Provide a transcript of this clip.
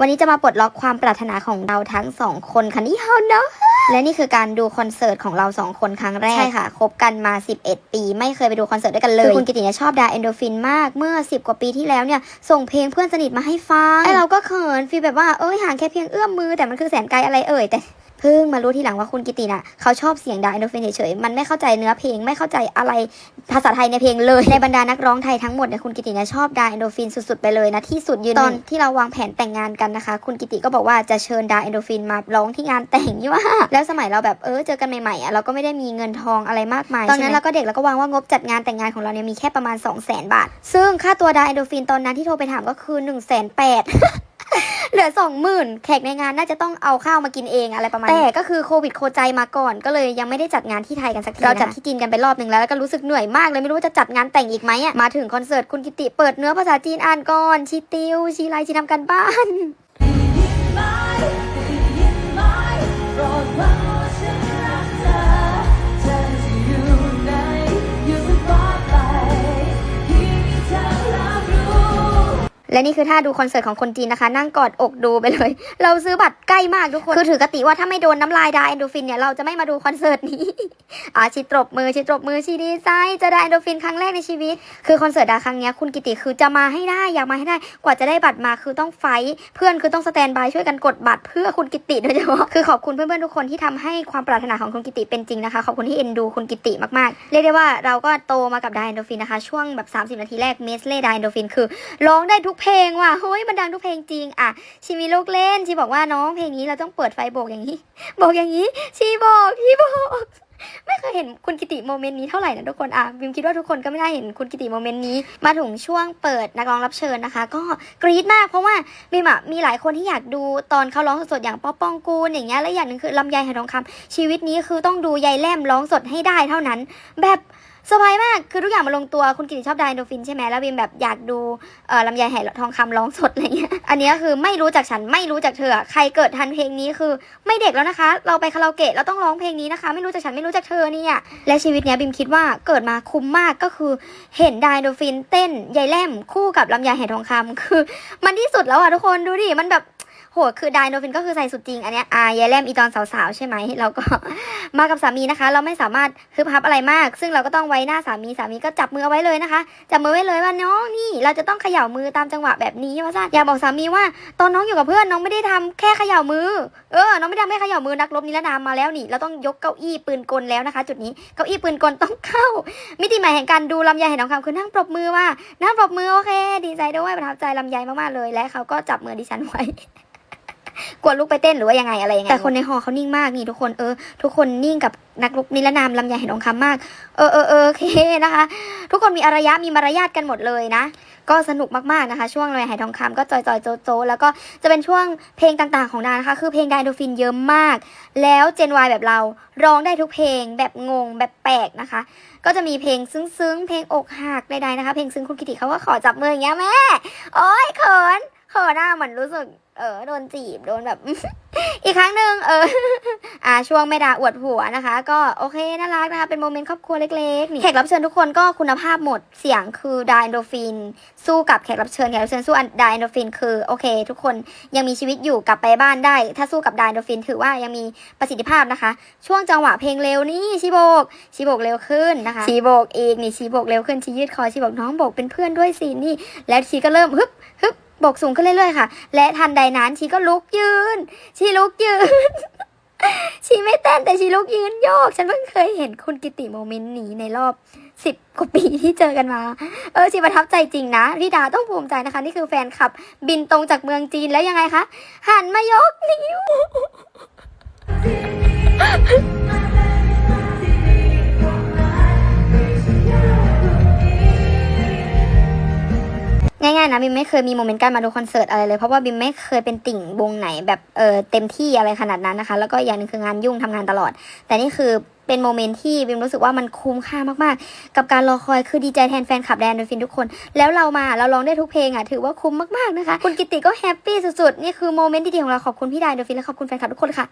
วันนี้จะมาปลดล็อกความปรารถนาของเราทั้งสองคนค่ะนี่เฮาเนาะ และนี่คือการดูคอนเสิร์ตของเราสองคนครั้งแรก ใช่ค่ะ คบกันมา 11 ปี ไม่เคยไปดูคอนเสิร์ตด้วยกันเลย คือคุณกิติเนี่ยชอบดาเอนโดฟินมาก เมื่อ 10 กว่าปีที่แล้วเนี่ย ส่งเพลงเพื่อนสนิทมาให้ฟัง ไอเราก็เขินฟีลแบบว่า เอ้ยห่างแค่เพียงเอื้อมมือแต่มันคือแสนไกลอะไรเอ่ยแต่เพิ่งมารู้ทีหลังว่าคุณกิติน่ะเขาชอบเสียงดาเอนโดฟินเฉยๆมันไม่เข้าใจเนื้อเพลงไม่เข้าใจอะไรภาษาไทยในเพลงเลย ในบรรดานักร้องไทยทั้งหมดเนี่ยคุณกิติเนี่ยชอบดาเอนโดฟินสุดๆไปเลยนะที่สุดยืนตอนที่เราวางแผนแต่งงานกันนะคะ คุณกิติก็บอกว่าจะเชิญดาเอนโดฟินมาร้องที่งานแต่งยี่ว่าแล้วสมัยเราแบบเออเจอกันใหม่ๆอะเราก็ไม่ได้มีเงินทองอะไรมากมายตอนนั้นเราก็เด็กเราก็วางว่างบจัดงานแต่งงานของเราเนี่ยมีแค่ประมาณ 2 0 0 0 0 0 บาท ซึ่งค่าตัวดาเอนโดฟินตอนนั้นที่โทรไปถามก็คือ1นึ่งแสนแปดเหลือสองหมื่นแขกในงานน่าจะต้องเอาข้าวมากินเองอะไรประมาณนี้แต่ก็คือโควิดโคใจมาก่อน ก็เลยยังไม่ได้จัดงานที่ไทยกันสักทีเราจัดที่จีนกันไปรอบหนึ่งแล้วแล้วก็รู้สึกเหนื่อยมากเลยไม่รู้ว่าจะจัดงานแต่งอีกไหมอะมาถึงคอนเสิร์ตคุณกิติเปิดเนื้อภาษาจีนอ่านก่อนชีติวชีไลชีทำกันบ้าน และนี่คือท่าดูคอนเสิร์ตของคนจีนนะคะ นั่งกอดอกดูไปเลย เราซื้อบัตรใกล้มากทุกคน คือถือกติว่าถ้าไม่โดนน้ำลายดาเอนโดฟินเนี่ยเราจะไม่มาดูคอนเสิร์ตนี้อาชิตรบมือชิตรบมือชีดีใจจะได้เอนโดฟินครั้งแรกในชีวิต คือคอนเสิร์ตดาครั้งนี้คุณกิติคือจะมาให้ได้อยากมาให้ได้ กว่าจะได้บัตรมาคือต้องไฟเพื่อนคือต้องสแตนบายช่วยกันกดบัตรเพื่อคุณกิติโดยเฉพาะคือขอบคุณเพื่อนๆทุกคนที่ทำให้ความปรารถนาของคุณกิติเป็นจริงนะคะขอบคุณที่เอ็นดูคุณกิติมากๆเรียกได้ว่าเราก็โตมากับดเอนโดฟินนะคะช่วงแบบ 30 นาทีแรกเมสเล่ดเอนโดฟินคือร้องได้ทุกเพพลงว่ะเฮ้ยมันดังทุกเพลงจริงอะชีมีลูกเล่นชีบอกว่าน้องเพลงนี้เราต้องเปิดไฟโบกอย่างนี้บอกอย่างนี้ชีบอกชีบอกไม่เคยเห็นคุณกิติโมเมนต์นี้เท่าไหร่นะทุกคนอะบิมคิดว่าทุกคนก็ไม่ได้เห็นคุณกิติโมเมนต์นี้ มาถึงช่วงเปิดนักร้องรับเชิญนะคะ ก็กรี๊ดมากเพราะว่าบิมอะมีหลายคนที่อยากดูตอนเขาร้องสดๆอย่างป๊อปปองกูลอย่างเงี้ยและอย่างหนึ่งคือลำไยหายทองคำชีวิตนี้คือต้องดูยายแลมร้องสดให้ได้เท่านั้น แบบ สบายมากคือทุกอย่างมาลงตัวคุณกิติชอบไดโนฟินใช่ไหมแล้วบิมแบบอยากดูเออลำไยไหทองคำร้องสดอะไรเงี้ยอันนี้คือไม่รู้จักฉันไม่รู้จักเธอ ใครเกิดทันเพลงนี้คือไม่เด็กแล้วนะคะ เราไปคาราโอเกะเราต้องร้องเพลงนี้นะคะ ไม่รู้จักฉันไม่รู้จักเธอเนี่ยและชีวิตเนี้ยบิมคิดว่าเกิดมาคุ้มมากก็คือเห็นไดโนฟินเต้นยายแลมคู่กับลำไยไหทองคำคือ มันที่สุดแล้วอะทุกคนดูดิมันแบบ โหคือไดโนฟินก็คือใส่สุดจริง อันเนี้ยอายายแลมอีตอนสาวๆ ใช่ไหมเราก็ มากับสามีนะคะ เราไม่สามารถฮึบฮับอะไรมาก ซึ่งเราก็ต้องไว้หน้าสามีสามีก็จับมือเอาไว้เลยนะคะ จับมือไว้เลยว่าน้องนี่ เราจะต้องเขย่ามือตามจังหวะแบบนี้ว่าซะอยากบอกสามีว่า ตอนน้องอยู่กับเพื่อนน้องไม่ได้ทำแค่เขย่ามือ เออ น้องไม่ได้ทำแค่เขย่ามือนักรบนิรนามมาแล้วนี่ เราต้องยกเก้าอี้ปืนกลแล้วนะคะ จุดนี้ เก้าอี้ปืนกลต้องเข้า มิติใหม่แห่งการดูลำไยแห่งทองคำคือนั่งปรบมือว่านั่งปรบมือโอเค ดีใจด้วยประทับใจลำไยมากๆเลย และเขาก็จับมือดิฉันไว้ กลัวลูกไปเต้นหรือว่ายังไงอะไรยังไงแต่คนในหอเขานิ่งมากนี่ทุกคนเออทุกคนนิ่งกับนักลุกนิรนามลำไยเห็นองคำมาก เออเออเออโอเคนะคะ ทุกคนมีอารยะมีมารยาทกันหมดเลยนะ ก็สนุกมากๆนะคะ ช่วงลำไยหายทองคำก็จอยจอยโจโจแล้วก็จะเป็นช่วงเพลงต่างๆของนางนะคะ คือเพลงไดโดฟินเยอะมาก แล้วเจนวายแบบเราร้องได้ทุกเพลงแบบงงแบบแปลกนะคะ ก็จะมีเพลงซึ้งๆเพลงอกหักใดๆนะคะ เพลงซึ้งคุณกิติเขาก็ขอจับมืออย่างเงี้ยแม่โอ๊ยเขิน เขินหน้าเหมือนรู้สึก เออ โดนจีบ โดนแบบ อีกครั้งหนึ่งเออ อ่า ช่วงไม่ดาอวดหัวนะคะ ก็โอเค น่ารักนะคะ เป็นโมเมนต์ครอบครัวเล็กๆ นี่ แขกรับเชิญทุกคนก็คุณภาพหมด เสียงคือไดโดฟิน สู้กับแขกรับเชิญ แขกรับเชิญสู้ไดโดฟิน คือโอเค ทุกคนยังมีชีวิตอยู่กลับไปบ้านได้ ถ้าสู้กับไดโดฟิน ถือว่ายังมีประสิทธิภาพนะคะ ช่วงจังหวะเพลงเร็วนี่ชีโบก ชีโบกเร็วขึ้นนะคะ ชีโบกอีกนี่ชีโบกเร็วขึ้น ชียืดคอ ชีบอกน้องโบกเป็นเพื่อนด้วยสินี่ แล้วชีก็เริ่มฮึบฮึบ บกสูงขึ้นเรื่อยๆค่ะ และทันใดนั้นชีก็ลุกยืน ชีลุกยืน ชีไม่เต้นแต่ชีลุกยืนโยก ฉันเพิ่งเคยเห็นคุณกิติโมเมนต์นี้ในรอบสิบกว่าปีที่เจอกันมา เออชีประทับใจจริงนะพี่ดาต้องภูมิใจนะคะ นี่คือแฟนคลับ บินตรงจากเมืองจีนแล้วยังไงคะ หันมายกนิ้วะบิมไม่เคยมีโมเมนต์การมาดูคอนเสิร์ตอะไรเลยเพราะว่าบิมไม่เคยเป็นติ่งวงไหนแบบเออเต็มที่อะไรขนาดนั้นนะคะ แล้วก็อย่างหนึงคืองานยุ่งทำงานตลอด แต่นี่คือเป็นโมเมนต์ที่บิมรู้สึกว่ามันคุ้มค่ามากๆ กับการรอคอยคือดีใจแทนแฟนคลับแดนโดฟินทุกคน แล้วเรามาเราร้องได้ทุกเพลงอะถือว่าคุ้มมากๆนะคะ คุณกิติก็แฮปปี้สุดๆ นี่คือโมเมนต์ที่ดีของเราขอบคุณพี่แดนโดฟินและขอบคุณแฟนคลับทุกคนค่ะ